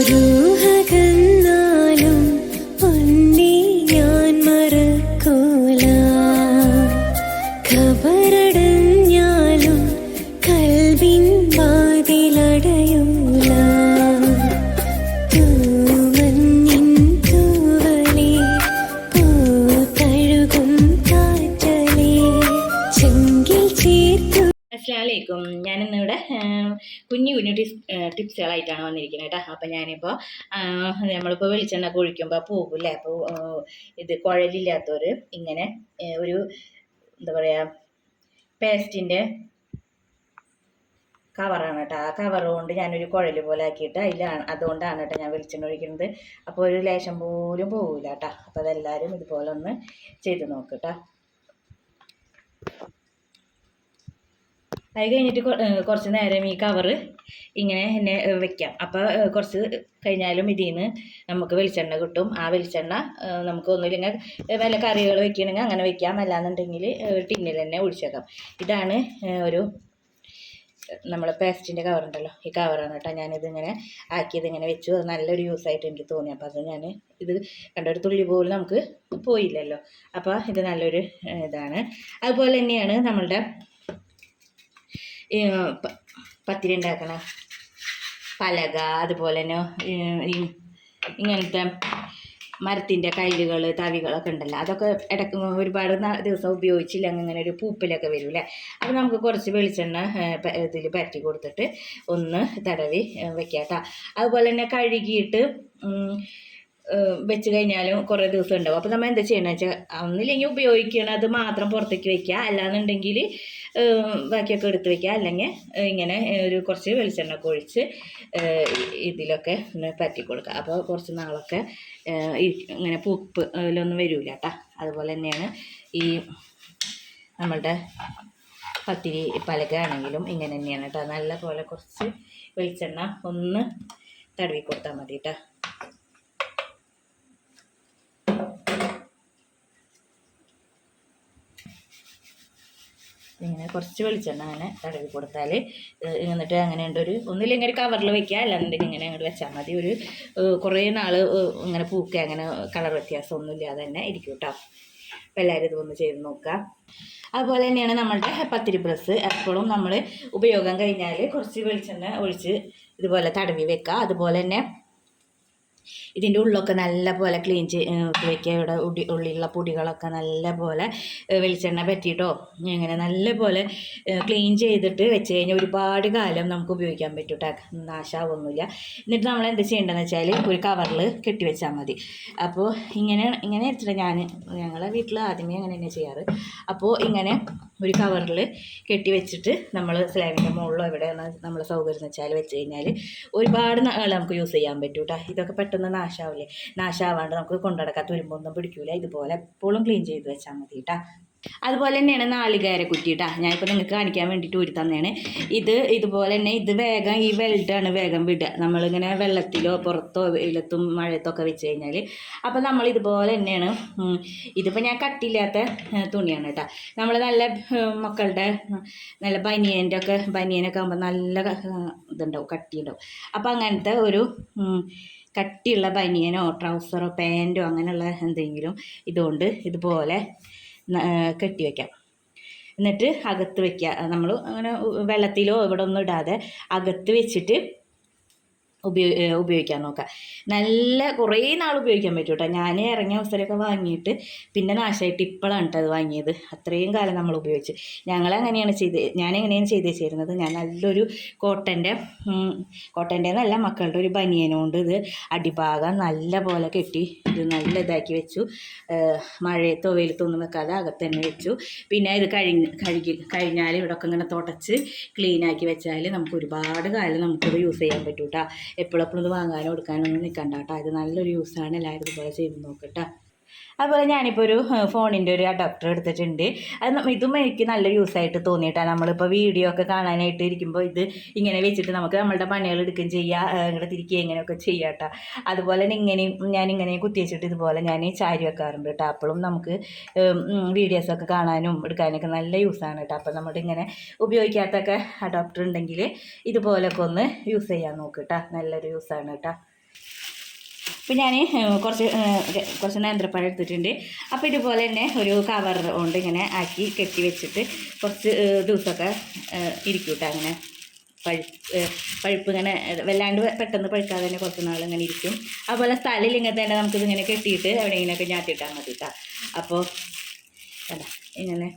രൂഹകന്നാലും അസ്ലാമലൈക്കും ഞാനിന്നിവിടെ കുഞ്ഞു കുഞ്ഞു ടിപ്സ് ടിപ്സുകളായിട്ടാണ് വന്നിരിക്കുന്നത് കേട്ടോ. അപ്പം ഞാനിപ്പോൾ നമ്മളിപ്പോൾ വെളിച്ചെണ്ണ ഒഴിക്കുമ്പോൾ പോകില്ലേ അപ്പോൾ ഇത് കുഴലില്ലാത്തവർ ഇങ്ങനെ ഒരു എന്താ പറയുക പേസ്റ്റിന്റെ കവറാണ് കേട്ടോ. ആ കവർ കൊണ്ട് ഞാനൊരു കുഴൽ പോലെ ആക്കിയിട്ട് അതിലാണ് അതുകൊണ്ടാണ് കേട്ടോ ഞാൻ വെളിച്ചെണ്ണ ഒഴിക്കുന്നത്. അപ്പോൾ ഒരു ലേശം പോലും പോകില്ല കേട്ടോ. അപ്പോൾ അതെല്ലാവരും ഇതുപോലെ ഒന്ന് ചെയ്ത് നോക്ക് കേട്ടോ. അത് കഴിഞ്ഞിട്ട് കുറച്ച് നേരം ഈ കവറ് ഇങ്ങനെ എന്നെ വെക്കാം. അപ്പോൾ കുറച്ച് കഴിഞ്ഞാലും ഇതിൽ നിന്ന് നമുക്ക് വെളിച്ചെണ്ണ കിട്ടും. ആ വെളിച്ചെണ്ണ നമുക്ക് ഒന്നുമില്ലെങ്കിൽ വല്ല കറികൾ വെക്കണമെങ്കിൽ അങ്ങനെ വെക്കാം. അല്ലാന്നുണ്ടെങ്കിൽ ടിന്നിൽ തന്നെ ഒഴിച്ചേക്കാം. ഇതാണ് ഒരു നമ്മളെ പേസ്റ്റിന്റെ കവർ ഉണ്ടല്ലോ. ഈ കവറാണ് കേട്ടോ. ഞാനിതിങ്ങനെ ആക്കിയത് ഇങ്ങനെ വെച്ചു. അത് നല്ലൊരു യൂസായിട്ട് എനിക്ക് തോന്നി. അപ്പോൾ അത് ഞാൻ ഇത് കണ്ട ഒരു തുള്ളി പോലും നമുക്ക് പോയില്ലല്ലോ. അപ്പോൾ ഇത് നല്ലൊരു ഇതാണ്. അതുപോലെ തന്നെയാണ് നമ്മളുടെ പത്തിരി ഉണ്ടാക്കണ പലക അതുപോലെ തന്നെ ഇങ്ങനത്തെ മരത്തിന്റെ കയ്യിലുകൾ തവികളൊക്കെ ഉണ്ടല്ലോ അതൊക്കെ ഇടയ്ക്ക് ഒരുപാട് ദിവസം ഉപയോഗിച്ചില്ല അങ്ങനെ ഒരു പൂപ്പിലൊക്കെ വരും അല്ലേ അപ്പോൾ നമുക്ക് കുറച്ച് വെളിച്ചെണ്ണ ഇതിൽ പരറ്റി കൊടുത്തിട്ട് ഒന്ന് തടവി വെക്കാം കേട്ടോ അതുപോലെ തന്നെ കഴുകിയിട്ട് വെച്ച് കഴിഞ്ഞാലും കുറേ ദിവസം ഉണ്ടാവും അപ്പോൾ നമ്മൾ എന്താ ചെയ്യണമെന്ന് വെച്ചാൽ ഒന്നില്ലെങ്കിൽ അത് മാത്രം പുറത്തേക്ക് വെക്കുക. അല്ലാന്നുണ്ടെങ്കിൽ ബാക്കിയൊക്കെ എടുത്ത് വെക്കുക. അല്ലെങ്കിൽ ഇങ്ങനെ ഒരു കുറച്ച് വെളിച്ചെണ്ണ ഒഴിച്ച് ഇതിലൊക്കെ ഒന്ന് പറ്റി കൊടുക്കുക. അപ്പോൾ കുറച്ച് നാളൊക്കെ ഇങ്ങനെ പൂപ്പ് അതിലൊന്നും വരില്ല കേട്ടോ. അതുപോലെ തന്നെയാണ് ഈ നമ്മളുടെ പത്തിരി പലക ആണെങ്കിലും ഇങ്ങനെ തന്നെയാണ് കേട്ടോ. നല്ല പോലെ കുറച്ച് വെളിച്ചെണ്ണ ഒന്ന് തടവി കൊടുത്താൽ മതി കേട്ടോ. ഇങ്ങനെ കുറച്ച് വെളിച്ചെണ്ണ അങ്ങനെ തടവി കൊടുത്താൽ എന്നിട്ട് അങ്ങനെ ഉണ്ട് ഒരു ഒന്നില്ലെങ്കിൽ ഒരു കവറിൽ വെക്കുക അല്ലാന്നുണ്ടെങ്കിൽ ഇങ്ങനെ അങ്ങോട്ട് വെച്ചാൽ മതി. ഒരു കുറേ നാൾ ഇങ്ങനെ പൂക്കുക. അങ്ങനെ കളർ വ്യത്യാസമൊന്നും ഇല്ലാതെ തന്നെ ഇരിക്കും കേട്ടോ അപ്പോൾ എല്ലാവരും ഇതൊന്ന് ചെയ്ത് നോക്കുക. അതുപോലെ തന്നെയാണ് നമ്മളുടെ പത്തിരി ബ്രസ് എപ്പോഴും നമ്മൾ ഉപയോഗം കഴിഞ്ഞാൽ കുറച്ച് വെളിച്ചെണ്ണ ഒഴിച്ച് ഇതുപോലെ തടവി വെക്കുക. അതുപോലെ തന്നെ ഇതിന്റെ ഉള്ളൊക്കെ നല്ല പോലെ ക്ലീൻ ചെയ്ത് വയ്ക്കുക ഇവിടെ ഉടി ഉള്ളിലുള്ള പൊടികളൊക്കെ നല്ല പോലെ വെളിച്ചെണ്ണ പറ്റിയിട്ടോ ഇങ്ങനെ നല്ല പോലെ ക്ലീൻ ചെയ്തിട്ട് വെച്ച് കഴിഞ്ഞാൽ ഒരുപാട് കാലം നമുക്ക് ഉപയോഗിക്കാൻ പറ്റും കേട്ടോ നാശാവൊന്നുമില്ല. എന്നിട്ട് നമ്മൾ എന്ത് ചെയ്യേണ്ടതെന്ന് വെച്ചാൽ ഒരു കവറിൽ കെട്ടി വെച്ചാൽ മതി. അപ്പോൾ ഇങ്ങനെ ഇങ്ങനെ വെച്ചിട്ട് ഞാൻ ഞങ്ങളെ വീട്ടിൽ ആദ്യമേ അങ്ങനെ തന്നെ ചെയ്യാറ്. അപ്പോൾ ഇങ്ങനെ ഒരു കവറിൽ കെട്ടി വെച്ചിട്ട് നമ്മൾ സ്ലാബിന്റെ മുകളിലോ എവിടെയാണ് നമ്മൾ സൗകര്യം വെച്ചാൽ വെച്ച് കഴിഞ്ഞാൽ ഒരുപാട് നാൾ നമുക്ക് യൂസ് ചെയ്യാൻ പറ്റും കേട്ടോ ഇതൊക്കെ പെട്ടെന്ന് നാശാവില്ലേ നാശാവാണ്ട് നമുക്ക് കൊണ്ടുനടക്കാൻ തുരുമ്പൊന്നും പിടിക്കൂല. ഇതുപോലെ എപ്പോഴും ക്ലീൻ ചെയ്ത് വെച്ചാൽ മതി കേട്ടോ അതുപോലെ തന്നെയാണ് നാളികേര കുറ്റി കേട്ടോ ഞാനിപ്പോൾ നിങ്ങൾക്ക് കാണിക്കാൻ വേണ്ടിയിട്ട് ഊരി തന്നെയാണ് ഇത് ഇതുപോലെ തന്നെ ഇത് വേഗം ഈ വെൽഡാണ് വേഗം വിടുക. നമ്മളിങ്ങനെ വെള്ളത്തിലോ പുറത്തോ വെയിലത്തും മഴയത്തൊക്കെ വെച്ച് കഴിഞ്ഞാൽ അപ്പോൾ നമ്മൾ ഇതുപോലെ തന്നെയാണ് ഇതിപ്പോൾ ഞാൻ കട്ടില്ലാത്ത തുണിയാണ് കേട്ടോ. നമ്മൾ നല്ല മക്കളുടെ നല്ല ബനിയന്റെ ഒക്കെ ബനിയനൊക്കെ ആകുമ്പോൾ നല്ല ഇതുണ്ടാവും കട്ടിയുണ്ടാവും. അപ്പോൾ അങ്ങനത്തെ ഒരു കട്ടിയുള്ള ബനിയനോ ട്രൗസറോ പാന്റോ അങ്ങനെയുള്ള എന്തെങ്കിലും ഇതുകൊണ്ട് ഇതുപോലെ കെട്ടി വയ്ക്കാം എന്നിട്ട് അകത്ത് വയ്ക്കുക നമ്മൾ അങ്ങനെ വെള്ളത്തിലോ ഇവിടെ ഒന്നും ഇടാതെ അകത്ത് വെച്ചിട്ട് ഉപയോ ഏ, ഉപയോഗിക്കാൻ നോക്കുക നല്ല കുറേ നാൾ ഉപയോഗിക്കാൻ പറ്റും കേട്ടോ ഞാൻ ഇറങ്ങിയ അവസരമൊക്കെ വാങ്ങിയിട്ട് പിന്നെ നാശമായിട്ട് ഇപ്പോഴാണ് കേട്ടോ അത് വാങ്ങിയത്. അത്രയും കാലം നമ്മൾ ഉപയോഗിച്ച്. ഞങ്ങൾ അങ്ങനെയാണ് ചെയ്ത് ഞാൻ എങ്ങനെയാണ് ചെയ്ത് വെച്ചിരുന്നത് ഞാൻ നല്ലൊരു കോട്ടന്റെ കോട്ടന്റെ നല്ല മക്കളുടെ ഒരു ബനിയനുകൊണ്ട് ഇത് അടിഭാഗം നല്ല പോലെ കെട്ടി ഇത് നല്ല ഇതാക്കി വെച്ചു. മഴയത്തോ വെയിലത്തോ ഒന്നും വെക്കാതെ അകത്ത് തന്നെ വെച്ചു. പിന്നെ ഇത് കഴിഞ്ഞ് കഴുകി കഴിഞ്ഞാൽ ഇവിടെയൊക്കെ ഇങ്ങനെ തുടച്ച് ക്ലീനാക്കി വെച്ചാൽ നമുക്ക് ഒരുപാട് കാലം നമുക്കിത് യൂസ് ചെയ്യാൻ പറ്റൂട്ടാ. എപ്പോഴെപ്പോഴും ഇത് വാങ്ങാനോ എടുക്കാനോ ഒന്നും നിൽക്കണ്ട കേട്ടോ. ഇത് നല്ലൊരു യൂസാണ് എല്ലാവരും ഇതുപോലെ ചെയ്ത് നോക്കട്ടോ അതുപോലെ ഞാനിപ്പോൾ ഒരു ഫോണിന്റെ ഒരു അഡാപ്റ്റർ എടുത്തിട്ടുണ്ട്. അത് ഇതും എനിക്ക് നല്ല യൂസായിട്ട് തോന്നിയിട്ടാണ് നമ്മളിപ്പോൾ വീഡിയോ ഒക്കെ കാണാനായിട്ട് ഇരിക്കുമ്പോൾ ഇത് ഇങ്ങനെ വെച്ചിട്ട് നമുക്ക് നമ്മളുടെ പണികൾ എടുക്കുകയും ചെയ്യാം ഇങ്ങനെ തിരിക്കുകയും ഇങ്ങനെയൊക്കെ ചെയ്യാം കേട്ടോ അതുപോലെ തന്നെ ഇങ്ങനെയും ഞാൻ ഇങ്ങനെ കുത്തി വെച്ചിട്ട് ഇതുപോലെ ഞാൻ ചാരി വെക്കാറുണ്ട് കേട്ടോ അപ്പോഴും നമുക്ക് വീഡിയോസൊക്കെ കാണാനും എടുക്കാനൊക്കെ നല്ല യൂസാണ് കേട്ടോ അപ്പോൾ നമ്മുടെ ഇങ്ങനെ ഉപയോഗിക്കാത്തൊക്കെ അഡാപ്റ്റർ ഉണ്ടെങ്കിൽ ഇതുപോലൊക്കെ ഒന്ന് യൂസ് ചെയ്യാൻ നോക്ക് കേട്ടോ നല്ലൊരു യൂസാണ് കേട്ടോ ഇപ്പം ഞാൻ കുറച്ച് കുറച്ച് നേന്ത്രപ്പഴം എടുത്തിട്ടുണ്ട്. അപ്പോൾ ഇതുപോലെ തന്നെ ഒരു കവർ കൊണ്ട് ഇങ്ങനെ ആക്കി കെട്ടി വെച്ചിട്ട് കുറച്ച് ദിവസമൊക്കെ ഇരിക്കൂട്ടോ ഇരിക്കും കേട്ടോ അങ്ങനെ. പഴുപ്പ് പഴുപ്പ് ഇങ്ങനെ വല്ലാണ്ട് പെട്ടെന്ന് പഴുക്കാതെ തന്നെ കുറച്ച് നാൾ ഇങ്ങനെ ഇരിക്കും. അതുപോലെ സ്ഥലം ഇങ്ങനെ തന്നെ നമുക്കിത് ഇങ്ങനെ കെട്ടിയിട്ട് എവിടെയെങ്കിലുമൊക്കെ ഞാത്തിയിട്ടാൽ മതി കേട്ടോ അപ്പോൾ ഇങ്ങനെ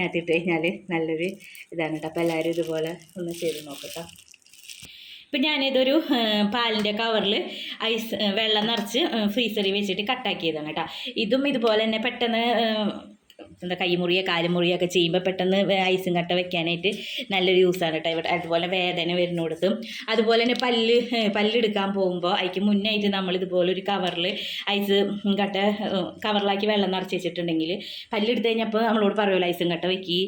ഞാത്തിയിട്ട് കഴിഞ്ഞാൽ നല്ലൊരു ഇതാണ് കേട്ടോ അപ്പോൾ എല്ലാവരും ഇതുപോലെ ഒന്ന് ചെയ്ത് നോക്കട്ടോ ഇപ്പം ഞാനിതൊരു പാലിന്റെ കവറിൽ ഐസ് വെള്ളം നിറച്ച് ഫ്രീസറിൽ വെച്ചിട്ട് കട്ടാക്കിയതാണ് കേട്ടോ. ഇതും ഇതുപോലെ തന്നെ പെട്ടെന്ന് എന്താ കൈമുറിയോ കാലുമുറിയൊക്കെ ചെയ്യുമ്പോൾ പെട്ടെന്ന് ഐസും കട്ട വെക്കാനായിട്ട് നല്ലൊരു യൂസാണ് കേട്ടോ ഇവിടെ അതുപോലെ വേദന വരുന്നിടത്തും. അതുപോലെ തന്നെ പല്ല് പല്ലെടുക്കാൻ പോകുമ്പോൾ അതിക്ക് മുന്നായിട്ട് നമ്മൾ ഇതുപോലെ ഒരു കവറിൽ ഐസ് കട്ട കവറിലാക്കി വെള്ളം നിറച്ച് വെച്ചിട്ടുണ്ടെങ്കിൽ പല്ലെടുത്ത് കഴിഞ്ഞപ്പോൾ നമ്മളോട് പറയുമല്ലോ ഐസും കട്ട വെക്കി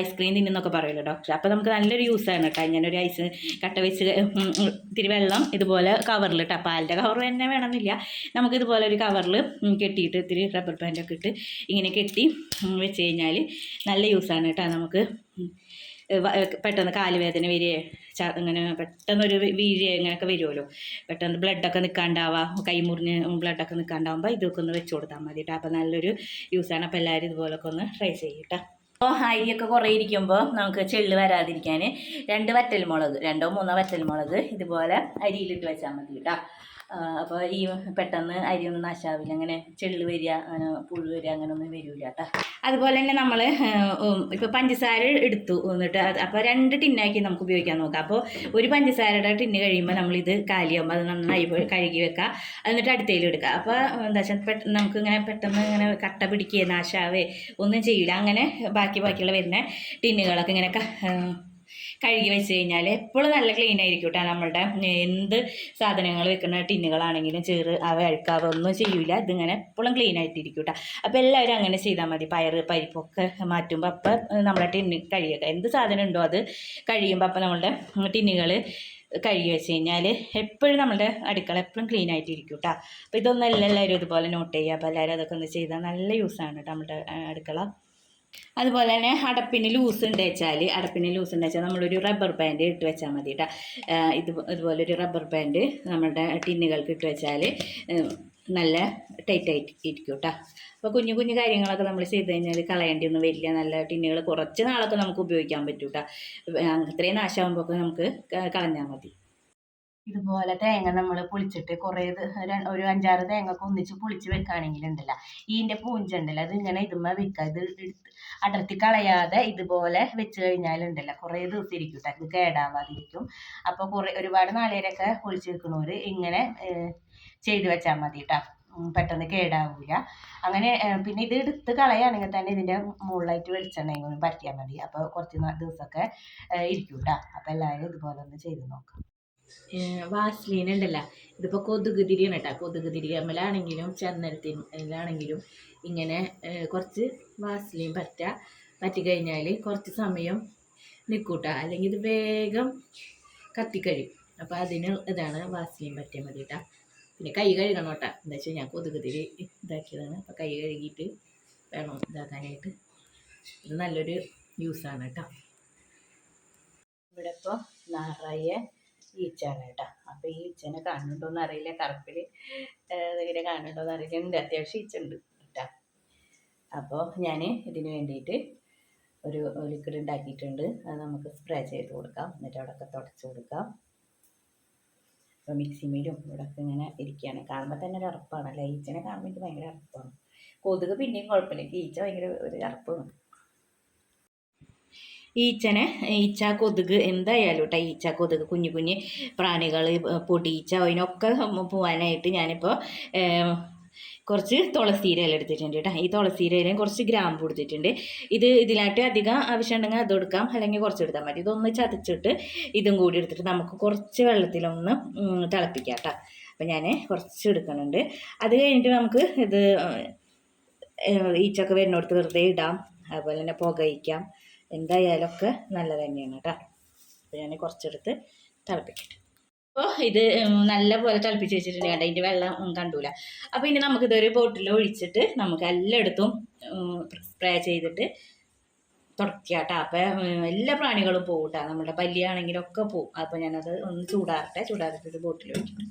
ഐസ്ക്രീം തിന്നുന്നൊക്കെ പറയുമല്ലോ ഡോക്ടർ അപ്പോൾ നമുക്ക് നല്ലൊരു യൂസാണ് കേട്ടോ ഇങ്ങനെ ഒരു ഐസ് കട്ട വെച്ച് ഇത്തിരി വെള്ളം ഇതുപോലെ കവറിൽ കേട്ടോ പാലിന്റെ കവർ തന്നെ വേണമെന്നില്ല. നമുക്കിതുപോലെ ഒരു കവറിൽ കെട്ടിയിട്ട് ഇത്തിരി റബ്ബർ ബാൻഡൊക്കെ ഇട്ട് ഇങ്ങനെ കെട്ടി വെച്ച് കഴിഞ്ഞാൽ നല്ല യൂസാണ് കേട്ടോ നമുക്ക്. പെട്ടെന്ന് കാലുവേദന വരിക ച ഇങ്ങനെ പെട്ടെന്നൊരു വീഴ ഇങ്ങനെയൊക്കെ വരുമല്ലോ പെട്ടെന്ന് ബ്ലഡൊക്കെ നിൽക്കാണ്ടാവുക കൈ മുറിഞ്ഞ് ബ്ലഡൊക്കെ നിൽക്കാണ്ടാവുമ്പോൾ ഇതൊക്കെ ഒന്ന് വെച്ച് കൊടുത്താൽ മതി കേട്ടോ. അപ്പോൾ നല്ലൊരു യൂസാണ് അപ്പോൾ എല്ലാവരും ഇതുപോലൊക്കെ ഒന്ന് ട്രൈ ചെയ്യട്ടോ അപ്പോൾ അരിയൊക്കെ കുറേ ഇരിക്കുമ്പോൾ നമുക്ക് ചെള്ള് വരാതിരിക്കാൻ രണ്ട് വറ്റൽ മുളക് രണ്ടോ മൂന്നോ വറ്റൽ മുളക് ഇതുപോലെ അരിയിലിട്ട് വെച്ചാൽ മതി കേട്ടോ. അപ്പോൾ ഈ പെട്ടെന്ന് അരിയൊന്നും നാശാവില്ല. അങ്ങനെ ചെള്ള് വരിക അങ്ങനെ പുഴു വരിക അങ്ങനെയൊന്നും വരില്ല കേട്ടോ. അതുപോലെ തന്നെ നമ്മൾ ഇപ്പോൾ പഞ്ചസാര എടുത്തു എന്നിട്ട് അപ്പോൾ രണ്ട് ടിന്നാക്കി നമുക്ക് ഉപയോഗിക്കാൻ നോക്കാം. അപ്പോൾ ഒരു പഞ്ചസാരയുടെ ടിന്ന് കഴിയുമ്പോൾ നമ്മളിത് കാലിയാകുമ്പോൾ അത് നന്നായി കഴുകി വെക്കുക എന്നിട്ട് അടുത്തേലും എടുക്കുക അപ്പോൾ എന്താ വെച്ചാൽ പെട്ടെന്ന് നമുക്ക് ഇങ്ങനെ പെട്ടെന്ന് ഇങ്ങനെ കട്ട പിടിക്കുകയോ നാശാവേ ഒന്നും ചെയ്യില്ല അങ്ങനെ ബാക്കി ബാക്കിയുള്ള വരുന്ന ടിന്നുകളൊക്കെ ഇങ്ങനെ കഴുകി വെച്ച് കഴിഞ്ഞാൽ എപ്പോഴും നല്ല ക്ലീൻ ആയിരിക്കും കേട്ടോ നമ്മളുടെ എന്ത് സാധനങ്ങൾ വെക്കുന്ന ടിന്നുകളാണെങ്കിലും ചെറു അവ അഴുക്കാവ ഒന്നും ചെയ്യൂല. ഇതിങ്ങനെ എപ്പോഴും ക്ലീൻ ആയിട്ടിരിക്കും കേട്ടോ അപ്പോൾ എല്ലാവരും അങ്ങനെ ചെയ്താൽ മതി. പയറ് പരിപ്പൊക്കെ മാറ്റുമ്പോൾ അപ്പം നമ്മളെ ടിന്ന് കഴുകുക എന്ത് സാധനം ഉണ്ടോ അത് കഴിയുമ്പോൾ അപ്പം നമ്മളുടെ ടിന്നുകൾ കഴുകി വെച്ച് കഴിഞ്ഞാൽ എപ്പോഴും നമ്മുടെ അടുക്കള എപ്പോഴും ക്ലീൻ ആയിട്ടിരിക്കും കേട്ടോ അപ്പോൾ ഇതൊന്നും എല്ലാവരും ഇതുപോലെ നോട്ട് ചെയ്യുക. അപ്പോൾ എല്ലാവരും അതൊക്കെ ഒന്ന് ചെയ്താൽ നല്ല യൂസാണ് കേട്ടോ നമ്മുടെ അടുക്കള. അതുപോലെ തന്നെ അടപ്പിന് ലൂസ് ഉണ്ട് വെച്ചാൽ അടപ്പിന് ലൂസ് ഉണ്ട് വെച്ചാൽ നമ്മളൊരു റബ്ബർ ബാൻഡ് ഇട്ട് വെച്ചാൽ മതി കേട്ടോ ഇത് ഇതുപോലെ ഒരു റബ്ബർ ബാൻഡ് നമ്മളുടെ ടിന്നുകൾക്ക് ഇട്ട് വെച്ചാൽ നല്ല ടൈറ്റ് ആയിട്ട് ഇരിക്കും കേട്ടോ അപ്പോൾ കുഞ്ഞു കുഞ്ഞു കാര്യങ്ങളൊക്കെ നമ്മൾ ചെയ്ത് കഴിഞ്ഞാൽ കളയേണ്ടി ഒന്നും വരില്ല. നല്ല ടിന്നുകൾ കുറച്ച് നാളൊക്കെ നമുക്ക് ഉപയോഗിക്കാൻ പറ്റും കേട്ടോ അത്രയും നാശമാകുമ്പോൾ നമുക്ക് കളഞ്ഞാൽ മതി. ഇതുപോലെ തേങ്ങ നമ്മൾ പൊളിച്ചിട്ട് കുറേ ഒരു അഞ്ചാറ് തേങ്ങ ഒക്കെ ഒന്നിച്ച് പൊളിച്ച് വെക്കുകയാണെങ്കിൽ ഉണ്ടല്ല ഈന്റെ പൂഞ്ചുണ്ടല്ലോ അത് ഇങ്ങനെ ഇതുമ്മ വെക്കുക ഇത് എടുത്ത് അടർത്തി കളയാതെ ഇതുപോലെ വെച്ച് കഴിഞ്ഞാലുണ്ടല്ലോ കുറേ ദിവസം ഇരിക്കും കേട്ടോ ഇത് കേടാവാതിരിക്കും. അപ്പോൾ കുറേ ഒരുപാട് നാളേരൊക്കെ പൊളിച്ച് വെക്കണവർ ഇങ്ങനെ ചെയ്ത് വെച്ചാൽ മതി കേട്ടോ പെട്ടെന്ന് കേടാവില്ല അങ്ങനെ പിന്നെ ഇത് എടുത്ത് കളയുകയാണെങ്കിൽ തന്നെ ഇതിന്റെ മുകളിലായിട്ട് വെളിച്ചെണ്ണയും കൂടി പറ്റിയാൽ മതി. അപ്പോൾ കുറച്ച് ദിവസമൊക്കെ ഇരിക്കും കേട്ടോ അപ്പോൾ എല്ലാവരും ഇതുപോലെ ഒന്ന് ചെയ്ത് നോക്കാം. വാസ്ലീൻ ഉണ്ടല്ലോ. ഇതിപ്പോൾ കൊതുക് തിരിയാണ് കേട്ടോ കൊതുക് തിരിയമ്മലാണെങ്കിലും ചന്ദനത്തിലാണെങ്കിലും ഇങ്ങനെ കുറച്ച് വാസ്ലീൻ പറ്റ പറ്റിക്കഴിഞ്ഞാൽ കുറച്ച് സമയം നിൽക്കൂട്ട അല്ലെങ്കിൽ ഇത് വേഗം കത്തിക്കഴിയും. അപ്പോൾ അതിന് ഇതാണ് വാസ്ലീൻ പറ്റിയാൽ മതി കേട്ടോ പിന്നെ കൈ കഴുകണം കേട്ടോ എന്താ വെച്ചാൽ ഞാൻ കൊതുക് തിരി ഇതാക്കിയതാണ്. അപ്പോൾ കൈ കഴുകിയിട്ട് വേണം ഇതാക്കാനായിട്ട്. ഇത് നല്ലൊരു യൂസാണ് കേട്ടോ ഇവിടെ ഇപ്പോൾ നിറയെ ഈച്ചാണ് കേട്ടോ. അപ്പോൾ ഈ ഈച്ചനെ കാണുന്നുണ്ടോന്ന് അറിയില്ല. കറുപ്പിൽ ഇങ്ങനെ കാണുന്നുണ്ടോന്ന് അറിയില്ല. ഉണ്ട് അത്യാവശ്യം ഈച്ച ഉണ്ട് കേട്ടോ. അപ്പോൾ ഞാൻ ഇതിന് വേണ്ടിയിട്ട് ഒരു ലിക്വിഡ് ഉണ്ടാക്കിയിട്ടുണ്ട് അത് നമുക്ക് സ്പ്രേ ചെയ്ത് കൊടുക്കാം. എന്നിട്ട് അവിടെയൊക്കെ തുടച്ച് കൊടുക്കാം. അപ്പോൾ മിക്സിമേലും ഇവിടെയൊക്കെ ഇങ്ങനെ ഇരിക്കുകയാണ് കാണുമ്പോൾ തന്നെ ഒരു അറപ്പാണ്. അല്ലേ? ഈച്ചനെ കാണുമ്പോൾ എനിക്ക് ഭയങ്കര അറപ്പാണ്. കൊതുക് പിന്നെയും കുഴപ്പമില്ല. ഈച്ച ഭയങ്കര ഒരു അറപ്പാണ്. ഈച്ചനെ ഈച്ച കൊതുക് എന്തായാലും കേട്ടോ ഈച്ച കൊതുക് കുഞ്ഞു കുഞ്ഞ് പ്രാണികൾ പൊടിയിച്ച അതിനൊക്കെ പോവാനായിട്ട് ഞാനിപ്പോൾ കുറച്ച് തുളസീരയില എടുത്തിട്ടുണ്ട് കേട്ടോ ഈ തുളസീരയിലും കുറച്ച് ഗ്രാമ്പ് കൊടുത്തിട്ടുണ്ട് ഇത് ഇതിലായിട്ട് അധികം ആവശ്യമുണ്ടെങ്കിൽ അത് കൊടുക്കാം അല്ലെങ്കിൽ കുറച്ച് എടുത്താൽ മതി. ഇതൊന്ന് ചതച്ചിട്ട് ഇതും കൂടി എടുത്തിട്ട് നമുക്ക് കുറച്ച് വെള്ളത്തിലൊന്ന് തിളപ്പിക്കാം കേട്ടോ അപ്പം ഞാൻ കുറച്ച് എടുക്കുന്നുണ്ട്. അത് കഴിഞ്ഞിട്ട് നമുക്ക് ഇത് ഈച്ചൊക്കെ വരുന്നിടത്ത് വെറുതെ ഇടാം. അതുപോലെ തന്നെ പുകയിക്കാം. എന്തായാലും ഒക്കെ നല്ലത് തന്നെയാണ് കേട്ടോ അപ്പോൾ ഞാൻ കുറച്ചെടുത്ത് തിളപ്പിക്കട്ടെ. അപ്പോൾ ഇത് നല്ല പോലെ തിളപ്പിച്ച് വെച്ചിട്ടുണ്ട് അതിന്റെ വെള്ളം കണ്ടൂല. അപ്പോൾ ഇനി നമുക്കിതൊരു ബോട്ടിൽ ഒഴിച്ചിട്ട് നമുക്ക് എല്ലായിടത്തും സ്പ്രേ ചെയ്തിട്ട് തുടക്കുക കേട്ടോ അപ്പം എല്ലാ പ്രാണികളും പോകും കേട്ടോ നമ്മുടെ പല്ലിയാണെങ്കിലും ഒക്കെ പോകും അപ്പോൾ ഞാനത് ഒന്ന് ചൂടാറട്ടെ. ചൂടാറിട്ട് ഒരു ബോട്ടിൽ ഒഴിക്കും.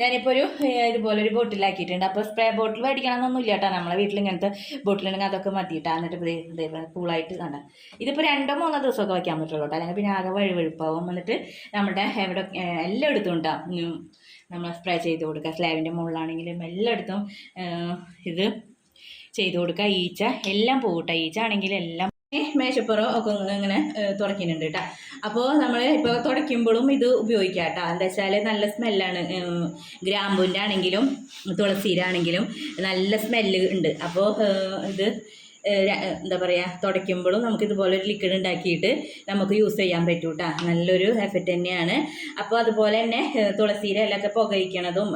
ഞാനിപ്പോൾ ഒരു ഇതുപോലെ ഒരു ബോട്ടിലാക്കിയിട്ടുണ്ട്. അപ്പോൾ സ്പ്രേ ബോട്ടിൽ മേടിക്കണമെന്നൊന്നും ഇല്ല കേട്ടോ. നമ്മളെ വീട്ടിൽ ഇങ്ങനത്തെ ബോട്ടിലുണ്ടെങ്കിൽ അതൊക്കെ മതിയിട്ടാ എന്നിട്ട് കൂളായിട്ട് കണ്ട. ഇതിപ്പോൾ രണ്ടോ മൂന്നോ ദിവസമൊക്കെ വയ്ക്കാൻ പറ്റുള്ളൂ കേട്ടോ. അല്ലെങ്കിൽ പിന്നെ ആകെ വഴുവഴുപ്പാവും. എന്നിട്ട് നമ്മുടെ എവിടെ എല്ലാം എടുത്തുണ്ടാവും നമ്മൾ സ്പ്രേ ചെയ്ത് കൊടുക്കുക. സ്ലാബിന്റെ മുകളിലാണെങ്കിലും എല്ലായിടത്തും ഇത് ചെയ്ത് കൊടുക്കുക. ഈച്ച എല്ലാം പോകട്ടെ. ഈച്ച ആണെങ്കിൽ എല്ലാം മേശപ്പുറം ഒക്കെ ഇങ്ങനെ തുടക്കുന്നുണ്ട് കേട്ടോ. അപ്പോൾ നമ്മൾ ഇപ്പോൾ തുടയ്ക്കുമ്പോഴും ഇത് ഉപയോഗിക്കാം കേട്ടോ. എന്താ വെച്ചാൽ നല്ല സ്മെല്ലാണ് ഗ്രാമ്പൂന്റെ ആണെങ്കിലും തുളസിയിലാണെങ്കിലും നല്ല സ്മെല്ല് ഉണ്ട്. അപ്പോൾ ഇത് എന്താ പറയുക തുടയ്ക്കുമ്പോഴും നമുക്ക് ഇതുപോലെ ഒരു ലിക്വിഡ് ഉണ്ടാക്കിയിട്ട് നമുക്ക് യൂസ് ചെയ്യാൻ പറ്റും കേട്ടോ. നല്ലൊരു എഫക്റ്റ് തന്നെയാണ്. അപ്പോൾ അതുപോലെ തന്നെ തുളസിയിലെ ഇലയൊക്കെ പുകയിക്കണതും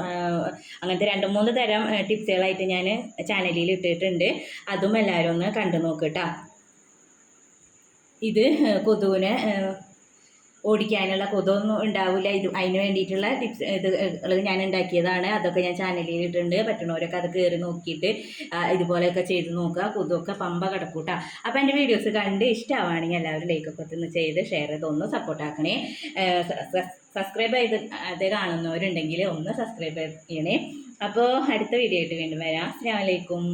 അങ്ങനത്തെ രണ്ട് മൂന്ന് തരം ടിപ്സുകളായിട്ട് ഞാൻ ചാനലിൽ ഇട്ടിട്ടുണ്ട്. അതും എല്ലാവരും ഒന്ന് കണ്ടു നോക്കുക കേട്ടോ. ഇത് കൊതുവിനെ ഓടിക്കാനുള്ള കൊതുവൊന്നും ഉണ്ടാവില്ല. ഇത് അതിന് വേണ്ടിയിട്ടുള്ള ടിപ്സ് ഇത് ഞാൻ ഉണ്ടാക്കിയതാണ്. അതൊക്കെ ഞാൻ ചാനലിൽ ഇട്ടിട്ടുണ്ട് പറ്റുന്നവരൊക്കെ അത് കയറി നോക്കിയിട്ട് ഇതുപോലെയൊക്കെ ചെയ്ത് നോക്കുക. കൊതുവൊക്കെ പമ്പ കിടക്കൂട്ടാ. അപ്പോൾ എന്റെ വീഡിയോസ് കണ്ട് ഇഷ്ടമാണെങ്കിൽ എല്ലാവരും ലൈക്കൊക്കെ ഒന്ന് ചെയ്ത് ഷെയർ ചെയ്ത് ഒന്ന് സപ്പോർട്ട് ആക്കണേ. സബ്സ്ക്രൈബ് ചെയ്ത് അത് കാണുന്നവരുണ്ടെങ്കിൽ ഒന്ന് സബ്സ്ക്രൈബ് ചെയ്യണേ. അപ്പോൾ അടുത്ത വീഡിയോ ആയിട്ട് വീണ്ടും വരാം. അസ്സാം വലൈക്കും